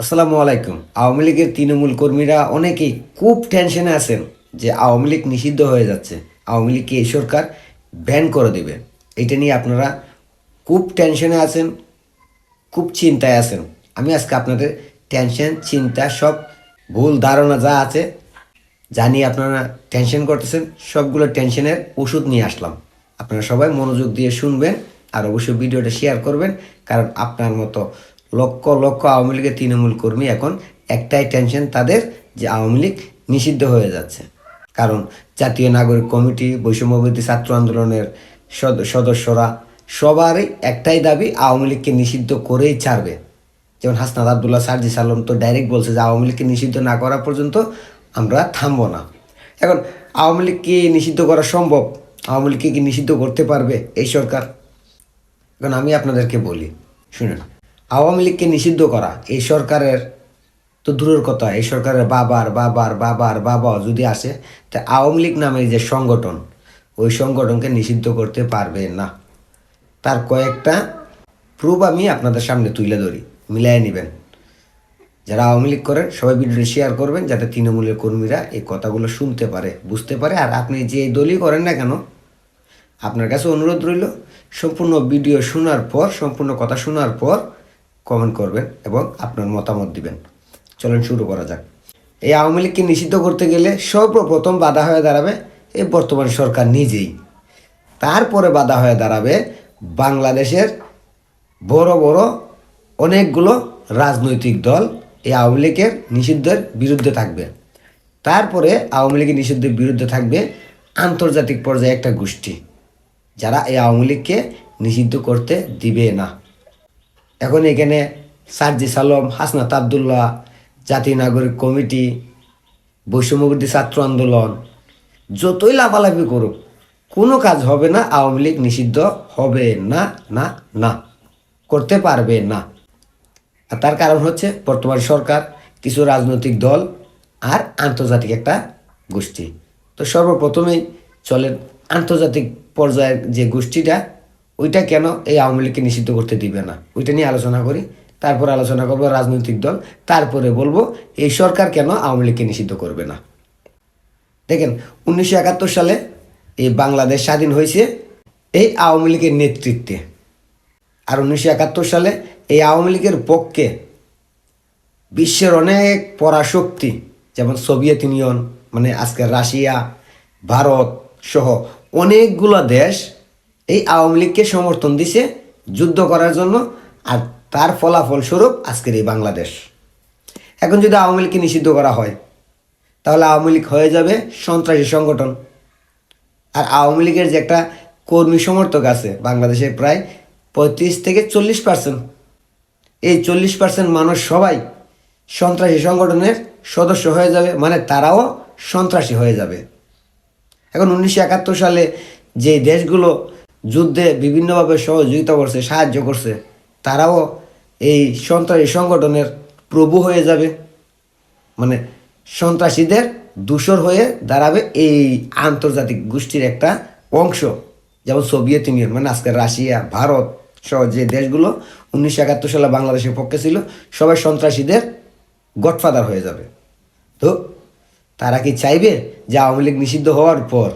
আসসালামু আলাইকুম। আওয়ামী লীগের তৃণমূল কর্মীরা অনেকেই খুব টেনশনে আছেন যে আওয়ামী লীগ নিষিদ্ধ হয়ে যাচ্ছে। আওয়ামী লীগকে এই সরকার ব্যান করে দেবে। এটা নিয়ে আপনারা খুব টেনশনে আছেন, খুব চিন্তায় আছেন। আমি আজকে আপনাদের টেনশন চিন্তা, সব ভুল ধারণা যা আছে নিয়ে আপনারা টেনশন করতেছেন, সবগুলো টেনশনের ওষুধ নিয়ে আসলাম। আপনারা সবাই মনোযোগ দিয়ে শুনবেন আর অবশ্যই ভিডিওটা শেয়ার করবেন, কারণ আপনার মতো লক্ষ লক্ষ আওয়ামী লীগের তৃণমূল কর্মী এখন একটাই টেনশন তাদের, যে আওয়ামী লীগ নিষিদ্ধ হয়ে যাচ্ছে। কারণ জাতীয় নাগরিক কমিটি বৈষম্যবিরোধী ছাত্র আন্দোলনের সদ- সদস্যরা সবারই একটাই দাবি, আওয়ামী লীগকে নিষিদ্ধ করেই ছাড়বে। যেমন হাসনাদ আবদুল্লাহ সার্জি সালম তো ডাইরেক্ট বলছে যে আওয়ামী লীগকে নিষিদ্ধ না করা পর্যন্ত আমরা থামবো না। এখন আওয়ামী লীগকে নিষিদ্ধ করা সম্ভব? আওয়ামী লীগকে কি নিষিদ্ধ করতে পারবে এই সরকার? এখন আমি আপনাদেরকে বলি, শুনুন। আওয়ামী লীগকে নিষিদ্ধ করা, এই সরকারের তো দূরের কথা, এই সরকারের বাবার বাবার বাবার বাবা যদি আসে, তা আওয়ামী লীগ নামের যে সংগঠন, ওই সংগঠনকে নিষিদ্ধ করতে পারবে না। তার কয়েকটা প্রুফ আমি আপনাদের সামনে তুলে ধরি মিলাই নেবেন। যারা আওয়ামী লীগ করেন সবাই ভিডিওটি শেয়ার করবেন, যাতে তৃণমূলের কর্মীরা এই কথাগুলো শুনতে পারে, বুঝতে পারে। আর আপনি যে দলই করেন না কেন, আপনার কাছে অনুরোধ রইল, সম্পূর্ণ ভিডিও শোনার পর, সম্পূর্ণ কথা শোনার পর কমেন্ট করবেন এবং আপনার মতামত দিবেন। চলেন শুরু করা যাক। এই আওয়ামী লীগকে নিষিদ্ধ করতে গেলে সর্বপ্রথম বাধা হয়ে দাঁড়াবে এই বর্তমান সরকার নিজেই। তারপরে বাধা হয়ে দাঁড়াবে বাংলাদেশের বড় বড় অনেকগুলো রাজনৈতিক দল এই আওয়ামী লীগের নিষিদ্ধের বিরুদ্ধে থাকবে। তারপরে আওয়ামী লীগের নিষিদ্ধের বিরুদ্ধে থাকবে আন্তর্জাতিক পর্যায়ে একটা গোষ্ঠী। যারা এই আওয়ামী লীগকে নিষিদ্ধ করতে দিবে না। এখন এখানে সার্জি সালম, হাসনাত আবদুল্লাহ জাতীয় নাগরিক কমিটি বৈষম্যবিরোধী ছাত্র আন্দোলন, যতই লাফালাফি করুক, কোনো কাজ হবে না, আওয়ামী লীগ নিষিদ্ধ হবে না না না, করতে পারবে না। আর তার কারণ হচ্ছে বর্তমান সরকার, কিছু রাজনৈতিক দল আর আন্তর্জাতিক একটা গোষ্ঠী। তো সর্বপ্রথমেই চলেন আন্তর্জাতিক পর্যায়ের যে গোষ্ঠীটা ওইটা কেন এই আওয়ামী লীগকে নিষিদ্ধ করতে দিবে না? ওইটা নিয়ে আলোচনা করি, তারপর আলোচনা করব রাজনৈতিক দল, তারপরে বলব এই সরকার কেন আওয়ামী লীগকে নিষিদ্ধ করবে না? দেখেন, উনিশশো একাত্তর সালে এই বাংলাদেশ স্বাধীন হয়েছে এই আওয়ামী লীগের নেতৃত্বে। আর উনিশশো একাত্তর সালে এই আওয়ামী লীগের পক্ষে বিশ্বের অনেক পরাশক্তি, যেমন সোভিয়েত ইউনিয়ন মানে আজকের রাশিয়া, ভারত সহ অনেকগুলো দেশ এই আওয়ামী লীগকে সমর্থন দিছে যুদ্ধ করার জন্য আর তার ফলাফল স্বরূপ আজকের এই বাংলাদেশ। এখন যদি আওয়ামী লীগকে নিষিদ্ধ করা হয়, তাহলে আওয়ামী লীগ হয়ে যাবে সন্ত্রাসী সংগঠন। আর আওয়ামী লীগের যে একটা কর্মী সমর্থক আছে বাংলাদেশে প্রায় পঁয়ত্রিশ থেকে চল্লিশ পার্সেন্ট। এই চল্লিশ পার্সেন্ট মানুষ সবাই সন্ত্রাসী সংগঠনের সদস্য হয়ে যাবে মানে তারাও সন্ত্রাসী হয়ে যাবে। এখন উনিশশো একাত্তর সালে যে দেশগুলো যুদ্ধে বিভিন্নভাবে সহযোগিতা করছে, সাহায্য করছে, তারাও এই সন্ত্রাসী সংগঠনের প্রভু হয়ে যাবে। মানে সন্ত্রাসীদের দূষর হয়ে দাঁড়াবে এই আন্তর্জাতিক গোষ্ঠীর একটা অংশ। যেমন সোভিয়েত ইউনিয়ন মানে আজকে রাশিয়া, ভারত সহ যে দেশগুলো উনিশশো একাত্তর সালে বাংলাদেশের পক্ষে ছিল, সবাই সন্ত্রাসীদের গডফাদার হয়ে যাবে। তো তারা কি চাইবে যে আওয়ামী লীগ নিষিদ্ধ হওয়ার পর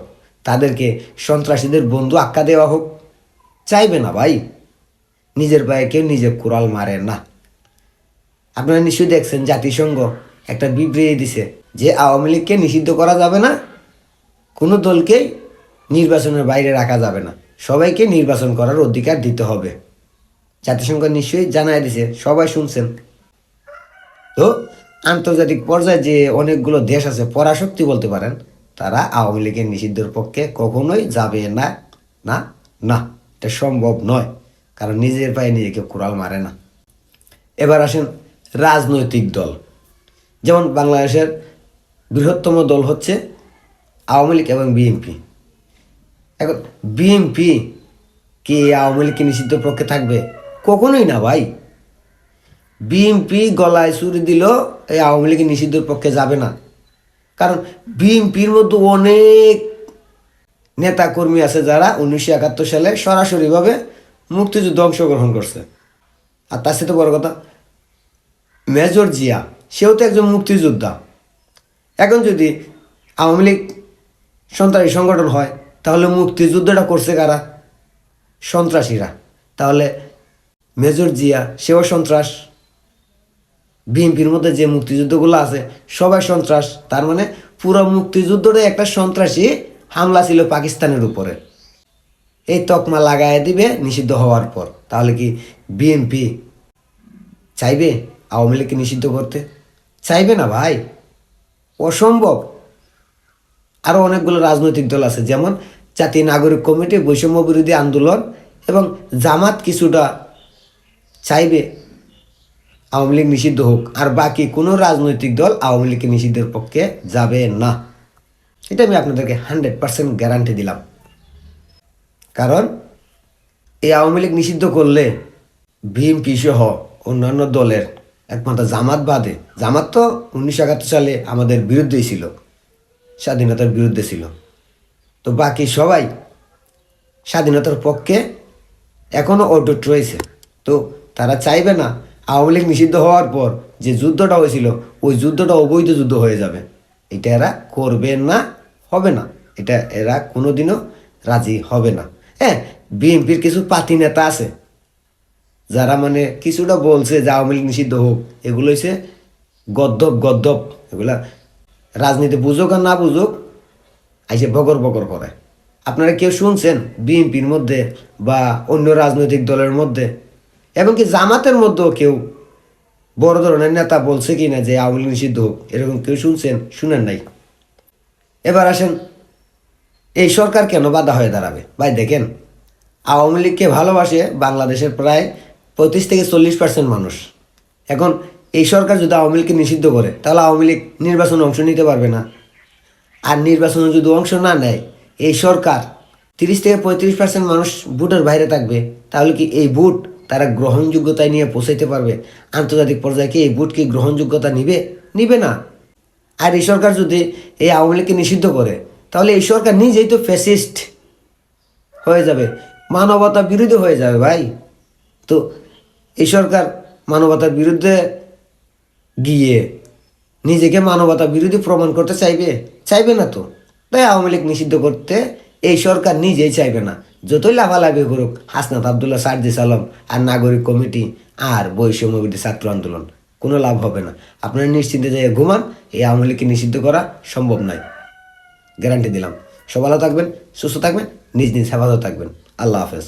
তাদেরকে সন্ত্রাসীদের বন্ধু আখ্যা দেওয়া হোক। চাইবে না ভাই। নিজের পায়ে কেউ নিজের কুড়াল মারে না। আপনারা নিশ্চয়ই দেখছেন জাতিসংঘ একটা বিবৃতি দিছে যে আওয়ামী লীগকে নিষিদ্ধ করা যাবে না, কোনো দলকেই নির্বাচনের বাইরে রাখা যাবে না। সবাইকে নির্বাচন করার অধিকার দিতে হবে। জাতিসংঘ নিশ্চয়ই জানাই দিছে, সবাই শুনছেন। তো আন্তর্জাতিক পর্যায়ে যে অনেকগুলো দেশ আছে, পরাশক্তি বলতে পারেন তারা আওয়ামী লীগের নিষিদ্ধের পক্ষে কখনোই যাবে না না না। এটা সম্ভব নয়, কারণ নিজের পায়ে নিজেকে কুড়াল মারে না। এবার আসেন রাজনৈতিক দল। যেমন বাংলাদেশের বৃহত্তম দল হচ্ছে আওয়ামী লীগ এবং বিএনপি। এখন বিএনপি কি আওয়ামী লীগকে নিষিদ্ধ পক্ষে থাকবে? কখনোই না ভাই। বিএনপি গলায় চুরি দিল এই আওয়ামী লীগের নিষিদ্ধের পক্ষে যাবে না। কারণ বিএনপির মধ্যে অনেক নেতা কর্মী আছে যারা উনিশশো একাত্তর সালে সরাসরিভাবে মুক্তিযুদ্ধে অংশগ্রহণ করছে। আর তার সাথে বড় কথা, মেজর জিয়া, সেও তো একজন মুক্তিযোদ্ধা। এখন যদি আওয়ামী লীগ সন্ত্রাসী সংগঠন হয়, তাহলে মুক্তিযুদ্ধটা করছে কারা? সন্ত্রাসীরা। তাহলে মেজর জিয়া, সেও সন্ত্রাস। বিএনপির মধ্যে যে মুক্তিযুদ্ধগুলো আছে, সবাই সন্ত্রাস। তার মানে পুরো মুক্তিযুদ্ধটাই একটা সন্ত্রাসী হামলা ছিল পাকিস্তানের উপরে। এই তকমা লাগায় দিবে নিষিদ্ধ হওয়ার পর। তাহলে কি বিএনপি চাইবে আওয়ামী লীগকে নিষিদ্ধ করতে? চাইবে না ভাই। অসম্ভব। আরও অনেকগুলো রাজনৈতিক দল আছে, যেমন জাতীয় নাগরিক কমিটি, বৈষম্য বিরোধী আন্দোলন এবং জামাত কিছুটা চাইবে আওয়ামী লীগ নিষিদ্ধ হোক, আর বাকি কোনো রাজনৈতিক দল আওয়ামী লীগকে নিষিদ্ধের পক্ষে যাবে না। এটা আমি আপনাদেরকে হান্ড্রেড পার্সেন্ট গ্যারান্টি দিলাম। কারণ এই আওয়ামী লীগ নিষিদ্ধ করলে বিএনপি সহ অন্যান্য দলের একমাত্র জামাত বাদে, জামাত তো উনিশশো একাত্তর সালে আমাদের বিরুদ্ধেই ছিল, স্বাধীনতার বিরুদ্ধে ছিল। তো বাকি সবাই স্বাধীনতার পক্ষে এখনও অটুট রয়েছে। তো তারা চাইবে না আওয়ামী লীগ নিষিদ্ধ হওয়ার পর যে যুদ্ধটা হয়েছিল, ওই যুদ্ধটা অবৈধ যুদ্ধ হয়ে যাবে। এটা এরা করবে না, হবে না। এটা এরা কোনোদিনও রাজি হবে না। হ্যাঁ বিএনপির কিছু পাতি নেতা আছে, যারা মানে কিছুটা বলছে যে আওয়ামী লীগ নিষিদ্ধ হোক। এগুলো হচ্ছে গদ্দপ গদ্দপ। এগুলা রাজনীতি বুঝুক আর না বুঝুক, আইসে বগর বগর করে। আপনারা কেউ শুনছেন বিএনপির মধ্যে বা অন্য রাজনৈতিক দলের মধ্যে এমনকি জামাতের মধ্যেও কেউ বড় ধরনের নেতা বলছে কি না যে আওয়ামী নিষিদ্ধ হোক, এরকম কেউ শুনছেন? শুনেন নাই। এবার আসেন, এই সরকার কেন বাধা হয়ে দাঁড়াবে? ভাই, দেখেন, আওয়ামী লীগকে ভালোবাসে বাংলাদেশের প্রায় পঁয়ত্রিশ থেকে চল্লিশ পার্সেন্ট মানুষ। এখন এই সরকার যদি আওয়ামী লীগকে নিষিদ্ধ করে, তাহলে আওয়ামী লীগ নির্বাচনে অংশ নিতে পারবে না। আর নির্বাচনে যদি অংশ না নেয়, এই সরকার তিরিশ থেকে পঁয়ত্রিশ পার্সেন্ট মানুষ ভোটের বাইরে থাকবে, তাহলে কি এই ভোট তারা গ্রহণযোগ্যতায় নিয়ে পৌঁছাইতে পারবে। আন্তর্জাতিক পর্যায়ে কি এই ভোট কি গ্রহণযোগ্যতা নিবে? নিবে না। আর এই সরকার যদি এই আওয়ামী লীগকে নিষিদ্ধ করে, তাহলে এই সরকার নিজেই তো ফ্যাসিস্ট হয়ে যাবে। মানবতা বিরোধী হয়ে যাবে ভাই। তো এই সরকার মানবতার বিরুদ্ধে গিয়ে নিজেকে মানবতা বিরোধী প্রমাণ করতে চাইবে? চাইবে না তো। তাই আওয়ামী লীগ নিষিদ্ধ করতে এই সরকার নিজেই চাইবে না। যতই লাভালাভি করুক, হাসনাত আবদুল্লাহ সার্জিস আলম আর নাগরিক কমিটি আর বৈষম্য ছাত্র আন্দোলন, কোনো লাভ হবে না। আপনারা নিশ্চিন্তে যাই ঘুমান, এই আওয়ামী নিষিদ্ধ করা সম্ভব নয়। গ্যারান্টি দিলাম। সব ভালো থাকবেন, সুস্থ থাকবেন, নিজ নিজ হেফাজত থাকবেন। আল্লাহ হাফেজ।